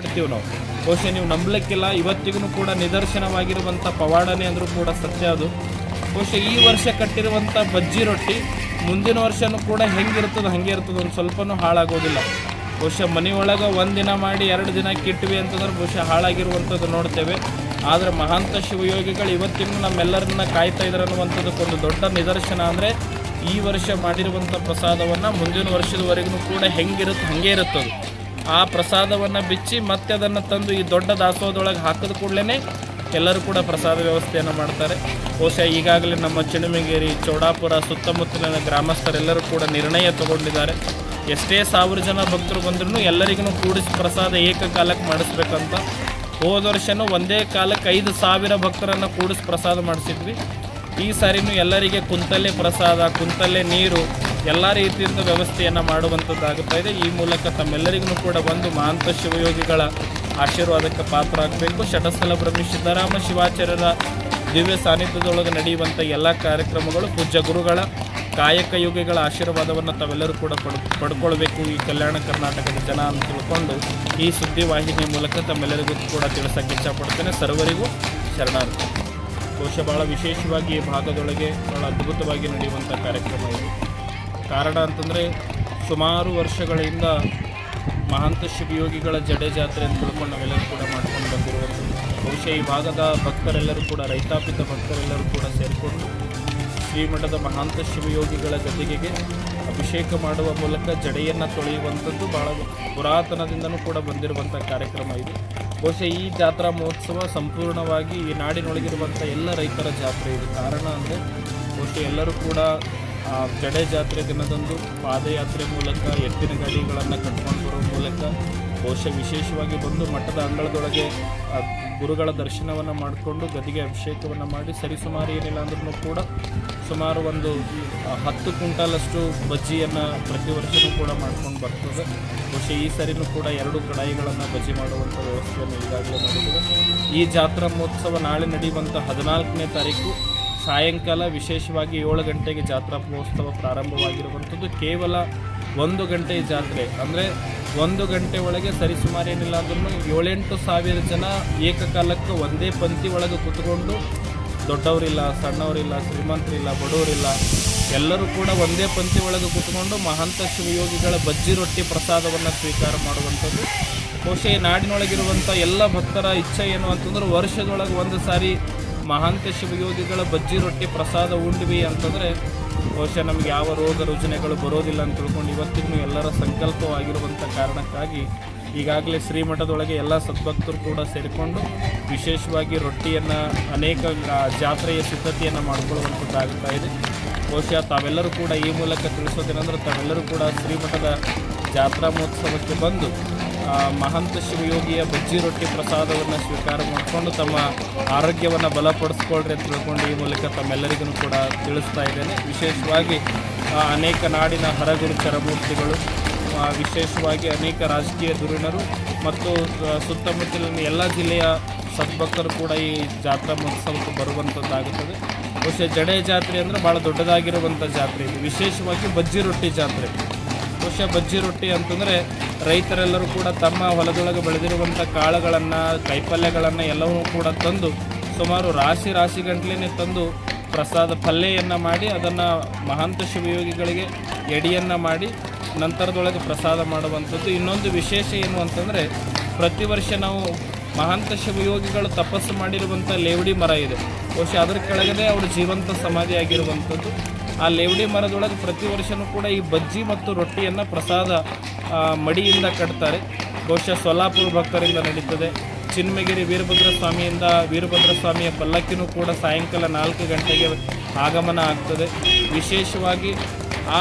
ಇಡ್ತೀವಿ ನಾವು. ಬಹುಶಃ ನೀವು ನಂಬಲಿಕ್ಕಿಲ್ಲ, ಇವತ್ತಿಗೂ ಕೂಡ ನಿದರ್ಶನವಾಗಿರುವಂಥ ಪವಾಡನೆ ಅಂದರೂ ಕೂಡ ಸತ್ಯ ಅದು. ಬಹುಶಃ ಈ ವರ್ಷ ಕಟ್ಟಿರುವಂಥ ಬಜ್ಜಿ ರೊಟ್ಟಿ ಮುಂದಿನ ವರ್ಷನೂ ಕೂಡ ಹೆಂಗಿರ್ತದೆ, ಹಂಗೆ ಇರ್ತದೆ ಒಂದು ಸ್ವಲ್ಪನೂ ಹಾಳಾಗೋದಿಲ್ಲ. ಬಹುಶಃ ಮನೆಯೊಳಗೆ ಒಂದಿನ ಮಾಡಿ ಎರಡು ದಿನ ಕಿಟ್ವಿ ಅಂತಂದ್ರೆ ಬಹುಶಃ ಹಾಳಾಗಿರುವಂಥದ್ದು ನೋಡ್ತೇವೆ. ಆದರೆ ಮಹಾಂತ ಶಿವಯೋಗಿಗಳು ಇವತ್ತಿಗೂ ನಮ್ಮೆಲ್ಲರನ್ನ ಕಾಯ್ತಾ ಇದ್ದಾರೆ ಅನ್ನುವಂಥದ್ದಕ್ಕೊಂದು ದೊಡ್ಡ ನಿದರ್ಶನ ಅಂದರೆ ಈ ವರ್ಷ ಮಾಡಿರುವಂಥ ಪ್ರಸಾದವನ್ನು ಮುಂದಿನ ವರ್ಷದವರೆಗೂ ಕೂಡ ಹೆಂಗಿರುತ್ತೆ ಹಂಗೆ ಇರುತ್ತದು. ಆ ಪ್ರಸಾದವನ್ನು ಬಿಚ್ಚಿ ಮತ್ತೆ ಅದನ್ನು ತಂದು ಈ ದೊಡ್ಡ ದಾಸೋದೊಳಗೆ ಹಾಕಿದ ಕೂಡಲೇ ಎಲ್ಲರೂ ಕೂಡ ಪ್ರಸಾದ ವ್ಯವಸ್ಥೆಯನ್ನು ಮಾಡ್ತಾರೆ. ಬಹುಶಃ ಈಗಾಗಲೇ ನಮ್ಮ ಚಿಣುಮಿಗೇರಿ, ಚೌಡಾಪುರ ಸುತ್ತಮುತ್ತಲಿನ ಗ್ರಾಮಸ್ಥರೆಲ್ಲರೂ ಕೂಡ ನಿರ್ಣಯ ತಗೊಂಡಿದ್ದಾರೆ. ಎಷ್ಟೇ ಸಾವಿರ ಜನ ಭಕ್ತರು ಬಂದ್ರೂ ಎಲ್ಲರಿಗೂ ಕೂಡಿಸಿ ಪ್ರಸಾದ ಏಕಕಾಲಕ್ಕೆ ಮಾಡಿಸ್ಬೇಕಂತ. ಹೋದ ವರ್ಷನೂ ಒಂದೇ ಕಾಲಕ್ಕೆ ಐದು ಸಾವಿರ ಭಕ್ತರನ್ನು ಕೂಡಿಸಿ ಪ್ರಸಾದ ಮಾಡಿಸಿದ್ವಿ. ಈ ಸಾರಿನೂ ಎಲ್ಲರಿಗೆ ಕುಂತಲ್ಲೇ ಪ್ರಸಾದ, ಕುಂತಲ್ಲೇ ನೀರು ಎಲ್ಲ ರೀತಿಯಿಂದ ವ್ಯವಸ್ಥೆಯನ್ನು ಮಾಡುವಂಥದ್ದಾಗುತ್ತಾ ಇದೆ. ಈ ಮೂಲಕ ತಮ್ಮೆಲ್ಲರಿಗೂ ಕೂಡ ಒಂದು ಮಹಾಂತ ಶಿವಯೋಗಿಗಳ ಆಶೀರ್ವಾದಕ್ಕೆ ಪಾತ್ರರಾಗಬೇಕು. ಶಟಸ್ಥಲ ಬ್ರಹ್ಮ ಸಿದ್ದರಾಮ ಶಿವಾಚಾರ್ಯರ ದಿವ್ಯ ಸಾನ್ನಿಧ್ಯದೊಳಗೆ ನಡೆಯುವಂಥ ಎಲ್ಲ ಕಾರ್ಯಕ್ರಮಗಳು ಪೂಜ್ಯ ಗುರುಗಳ, ಕಾಯಕ ಯೋಗಿಗಳ ಆಶೀರ್ವಾದವನ್ನು ತಾವೆಲ್ಲರೂ ಕೂಡ ಪಡ್, ಪಡ್ಕೊಳ್ಬೇಕು ಈ ಕಲ್ಯಾಣ ಕರ್ನಾಟಕದ ಜನ ಅಂತ ತಿಳ್ಕೊಂಡು ಈ ಸುದ್ದಿವಾಹಿನಿ ಮೂಲಕ ತಮ್ಮೆಲ್ಲರಿಗೂ ಕೂಡ ತಿಳಿಸೋಕ್ಕೆ ಇಚ್ಛಪಡ್ತೇನೆ. ಸರ್ವರಿಗೂ ಶರಣಾರ್ಥಿ. ಬಹುಶಃ ಭಾಳ ವಿಶೇಷವಾಗಿ ಈ ಭಾಗದೊಳಗೆ ಭಾಳ ಅದ್ಭುತವಾಗಿ ನಡೆಯುವಂಥ ಕಾರ್ಯಕ್ರಮ ಇದು. ಕಾರಣ ಅಂತಂದರೆ ಸುಮಾರು ವರ್ಷಗಳಿಂದ ಮಹಾಂತ ಶಿವಯೋಗಿಗಳ ಜಡೆ ಜಾತ್ರೆ ಅಂತ ತಿಳ್ಕೊಂಡು ನಾವೆಲ್ಲರೂ ಕೂಡ ಮಾಡ್ಕೊಂಡು ಬಂದಿರುವಂಥದ್ದು. ಬಹುಶಃ ಈ ಭಾಗದ ಭಕ್ತರೆಲ್ಲರೂ ಕೂಡ, ರೈತಾಪಿತ ಭಕ್ತರೆಲ್ಲರೂ ಕೂಡ ಸೇರಿಕೊಂಡು ಶ್ರೀಮಠದ ಮಹಾಂತ ಶಿವಯೋಗಿಗಳ ಗದ್ದಿಗೆಗೆ ಅಭಿಷೇಕ ಮಾಡುವ ಮೂಲಕ ಜಡೆಯನ್ನು ತೊಳೆಯುವಂಥದ್ದು ಭಾಳ ಪುರಾತನದಿಂದನೂ ಕೂಡ ಬಂದಿರುವಂಥ ಕಾರ್ಯಕ್ರಮ ಇದು. ಬಹುಶಃ ಈ ಜಾತ್ರಾ ಮಹೋತ್ಸವ ಸಂಪೂರ್ಣವಾಗಿ ಈ ನಾಡಿನೊಳಗಿರುವಂಥ ಎಲ್ಲ ರೈತರ ಜಾತ್ರೆ ಇದು. ಕಾರಣ ಅಂದರೆ ಬಹುಶಃ ಎಲ್ಲರೂ ಕೂಡ ಜಡೆ ಜಾತ್ರೆ ದಿನದಂದು ಪಾದಯಾತ್ರೆ ಮೂಲಕ, ಎತ್ತಿನ ಗಾಡಿಗಳನ್ನು ಕಟ್ಕೊಂಡು ಬರೋ ಮೂಲಕ ಬಹುಶಃ ವಿಶೇಷವಾಗಿ ಬಂದು ಮಠದ ಅಂಗಳದೊಳಗೆ ಗುರುಗಳ ದರ್ಶನವನ್ನು ಮಾಡಿಕೊಂಡು ಗದಿಗೆ ಅಭಿಷೇಕವನ್ನು ಮಾಡಿ ಸರಿಸುಮಾರು ಏನಿಲ್ಲ ಅಂದ್ರೂ ಕೂಡ ಸುಮಾರು ಒಂದು ಹತ್ತು ಕ್ವಿಂಟಾಲಷ್ಟು ಬಜ್ಜಿಯನ್ನು ಪ್ರತಿ ವರ್ಷವೂ ಕೂಡ ಮಾಡ್ಕೊಂಡು ಬರ್ತದೆ. ಬಹುಶಃ ಈ ಸರಿನೂ ಕೂಡ ಎರಡು ಕಡಾಯಿಗಳನ್ನು ಬಜ್ಜಿ ಮಾಡುವಂಥ ವ್ಯವಸ್ಥೆಯನ್ನು ಈಗಾಗಲೇ ಮಾಡಿದ್ದೇವೆ. ಈ ಜಾತ್ರಾ ಮಹೋತ್ಸವ ನಾಳೆ ನಡೆಯುವಂಥ ಹದಿನಾಲ್ಕನೇ ತಾರೀಕು ಸಾಯಂಕಾಲ ವಿಶೇಷವಾಗಿ ಏಳು ಗಂಟೆಗೆ ಜಾತ್ರಾ ಮಹೋತ್ಸವ ಪ್ರಾರಂಭವಾಗಿರುವಂಥದ್ದು. ಕೇವಲ ಒಂದು ಗಂಟೆ ಜಾತ್ರೆ. ಅಂದರೆ ಒಂದು ಗಂಟೆ ಒಳಗೆ ಸರಿಸುಮಾರು ಏನಿಲ್ಲ ಅಂದ್ರೂ ಏಳೆಂಟು ಸಾವಿರ ಜನ ಏಕಕಾಲಕ್ಕೆ ಒಂದೇ ಪಂಕ್ತಿ ಒಳಗೆ ಕೂತ್ಕೊಂಡು ದೊಡ್ಡವರಿಲ್ಲ, ಸಣ್ಣವರಿಲ್ಲ, ಶ್ರೀಮಂತರಿಲ್ಲ, ಬಡವರಿಲ್ಲ, ಎಲ್ಲರೂ ಕೂಡ ಒಂದೇ ಪಂಕ್ತಿ ಒಳಗೆ ಕುತ್ಕೊಂಡು ಮಹಾಂತ ಶಿವಯೋಗಿಗಳ ಬಜ್ಜಿ ರೊಟ್ಟಿ ಪ್ರಸಾದವನ್ನು ಸ್ವೀಕಾರ ಮಾಡುವಂಥದ್ದು. ಬಹುಶಃ ನಾಡಿನೊಳಗಿರುವಂಥ ಎಲ್ಲ ಭಕ್ತರ ಇಚ್ಛೆ ಏನು ಅಂತಂದ್ರೆ ವರ್ಷದೊಳಗೆ ಒಂದು ಸಾರಿ ಮಹಾಂತ ಶಿವಯೋಗಿಗಳ ಬಜ್ಜಿ ರೊಟ್ಟಿ ಪ್ರಸಾದ ಉಂಡ್ವಿ ಅಂತಂದರೆ ಬಹುಶಃ ನಮ್ಗೆ ಯಾವ ರೋಗ ರುಜಿನಗಳು ಬರೋದಿಲ್ಲ ಅಂತ ತಿಳ್ಕೊಂಡು ಇವತ್ತಿಗೂ ಎಲ್ಲರ ಸಂಕಲ್ಪವಾಗಿರುವಂಥ ಕಾರಣಕ್ಕಾಗಿ ಈಗಾಗಲೇ ಶ್ರೀಮಠದೊಳಗೆ ಎಲ್ಲ ಸದ್ಭಕ್ತರು ಕೂಡ ಸೇರಿಕೊಂಡು ವಿಶೇಷವಾಗಿ ರೊಟ್ಟಿಯನ್ನು ಅನೇಕ ಜಾತ್ರೆಯ ಸಿದ್ಧತೆಯನ್ನು ಮಾಡಿಕೊಳ್ಳುವಂಥದ್ದಾಗ್ತಾ ಇದೆ. ಬಹುಶಃ ತಾವೆಲ್ಲರೂ ಕೂಡ ಈ ಮೂಲಕ ತಿಳಿಸೋದೇನೆಂದ್ರೆ ತಾವೆಲ್ಲರೂ ಕೂಡ ಶ್ರೀಮಠದ ಜಾತ್ರಾ ಮಹೋತ್ಸವಕ್ಕೆ ಬಂದು ಮಹಂತ ಶಿವಯೋಗಿಯ ಬಜ್ಜಿ ರೊಟ್ಟಿ ಪ್ರಸಾದವನ್ನು ಸ್ವೀಕಾರ ಮಾಡಿಕೊಂಡು ತಮ್ಮ ಆರೋಗ್ಯವನ್ನು ಬಲಪಡಿಸ್ಕೊಳ್ರಿ ಅಂತ ತಿಳ್ಕೊಂಡು ಈ ಮೂಲಕ ತಮ್ಮೆಲ್ಲರಿಗೂ ಕೂಡ ತಿಳಿಸ್ತಾ ಇದ್ದೇನೆ. ವಿಶೇಷವಾಗಿ ಅನೇಕ ನಾಡಿನ ಹರಗುರು ಚರಮೂರ್ತಿಗಳು ವಿಶೇಷವಾಗಿ ಅನೇಕ ರಾಜಕೀಯ ಧುರೀಣರು ಮತ್ತು ಸುತ್ತಮುತ್ತಲಿನ ಎಲ್ಲ ಜಿಲ್ಲೆಯ ಸದ್ಭಕ್ತರು ಕೂಡ ಈ ಜಾತ್ರಾ ಮಹೋತ್ಸವಕ್ಕೆ ಬರುವಂಥದ್ದಾಗುತ್ತದೆ ಬಹುಶಃ ಜಡೆ ಜಾತ್ರೆ ಅಂದರೆ ಭಾಳ ದೊಡ್ಡದಾಗಿರುವಂಥ ಜಾತ್ರೆ ಇದು. ವಿಶೇಷವಾಗಿ ಬಜ್ಜಿ ರೊಟ್ಟಿ ಜಾತ್ರೆ. ಬಹುಶಃ ಬಜ್ಜಿ ರೊಟ್ಟಿ ಅಂತಂದರೆ ರೈತರೆಲ್ಲರೂ ಕೂಡ ತಮ್ಮ ಹೊಲದೊಳಗೆ ಬೆಳೆದಿರುವಂಥ ಕಾಳುಗಳನ್ನು, ಕೈಪಲ್ಯಗಳನ್ನು ಎಲ್ಲವನ್ನೂ ಕೂಡ ತಂದು ಸುಮಾರು ರಾಶಿ ರಾಶಿ ಗಂಟ್ಲೇ ತಂದು ಪ್ರಸಾದ ಪಲ್ಲೆಯನ್ನು ಮಾಡಿ ಅದನ್ನು ಮಹಾಂತ ಶಿವಯೋಗಿಗಳಿಗೆ ಎಡಿಯನ್ನು ಮಾಡಿ ನಂತರದೊಳಗೆ ಪ್ರಸಾದ ಮಾಡುವಂಥದ್ದು. ಇನ್ನೊಂದು ವಿಶೇಷ ಏನು ಅಂತಂದರೆ ಪ್ರತಿ ವರ್ಷ ನಾವು ಮಹಾಂತ ಶಿವಯೋಗಿಗಳು ತಪಸ್ಸು ಮಾಡಿರುವಂಥ ಲೇವಡಿ ಮರ ಇದೆ. ಬಹುಶಃ ಅದರ ಕೆಳಗಡೆ ಅವರು ಜೀವಂತ ಸಮಾಧಿ ಆಗಿರುವಂಥದ್ದು. ಆ ಲೇವಡಿ ಮರದೊಳಗೆ ಪ್ರತಿ ವರ್ಷವೂ ಕೂಡ ಈ ಬಜ್ಜಿ ಮತ್ತು ರೊಟ್ಟಿಯನ್ನು ಪ್ರಸಾದ ಮಡಿಯಿಂದ ಕಟ್ತಾರೆ. ಬಹುಶಃ ಸೊಲ್ಲಾಪುರ ಭಕ್ತರಿಂದ ನಡೀತದೆ. ಚಿನ್ಮಗಿರಿ ವೀರಭದ್ರ ಸ್ವಾಮಿಯಿಂದ ವೀರಭದ್ರ ಸ್ವಾಮಿಯ ಪಲ್ಲಕ್ಕಿನೂ ಕೂಡ ಸಾಯಂಕಾಲ ನಾಲ್ಕು ಗಂಟೆಗೆ ಆಗಮನ ಆಗ್ತದೆ. ವಿಶೇಷವಾಗಿ ಆ